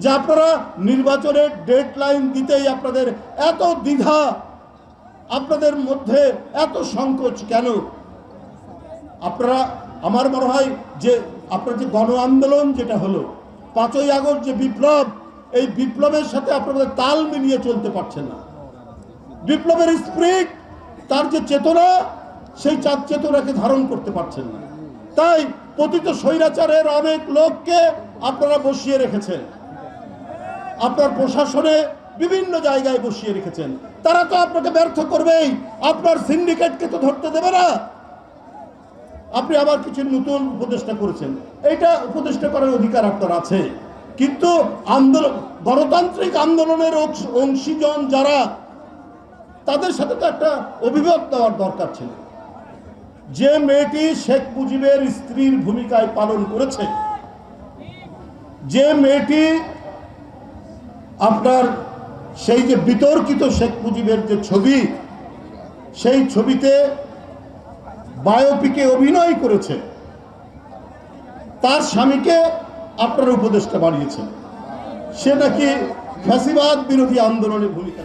যে আপনারা নির্বাচনের ডেড লাইন দিতেই আপনাদের এত দ্বিধা, আপনাদের মধ্যে এত সংকোচ কেন? আপনারা, আমার মনে হয় যে আপনার যে গণ আন্দোলন যেটা হলো, পাঁচই আগস্ট যে বিপ্লব, এই বিপ্লবের সাথে আপনাদের তাল মিলিয়ে চলতে পারছেন না। বিপ্লবের স্প্রিট, তার যে চেতনা, সেই চাঁদ চেতনাকে ধারণ করতে পারছেন না। তাই পতিত স্বৈরাচারের অনেক লোককে আপনারা বসিয়ে রেখেছেন। আপনার প্রশাসনে বিভিন্ন জায়গায় বসিয়ে রেখেছেন। তারা তো আপনাকে ব্যর্থ করবেই। আপনার সিন্ডিকেটকে তো ধরতে দেবে না। আপনি আবার কিছু নতুন উপদেষ্টা করেছেন। এটা উপদেষ্টা করার অধিকার আপনার আছে। কিন্তু আন্দোলন গণতান্ত্রিক আন্দোলনের অংশীজন যারা, তাদের সাথে তো একটা অভিমত দেওয়ার দরকার ছিল। যে মেয়েটি শেখ মুজিবের স্ত্রীর ভূমিকায় পালন করেছে, যে মেয়েটি আপনার সেই যে বিতর্কিত শেখ মুজিবের যে ছবি, সেই ছবিতে বায়োপিকে অভিনয় করেছে তার স্বামীকে আপনার উপদেষ্টা বানিয়েছেন সে নাকি ফ্যাসিবাদ বিরোধী আন্দোলনে ভূমিকা।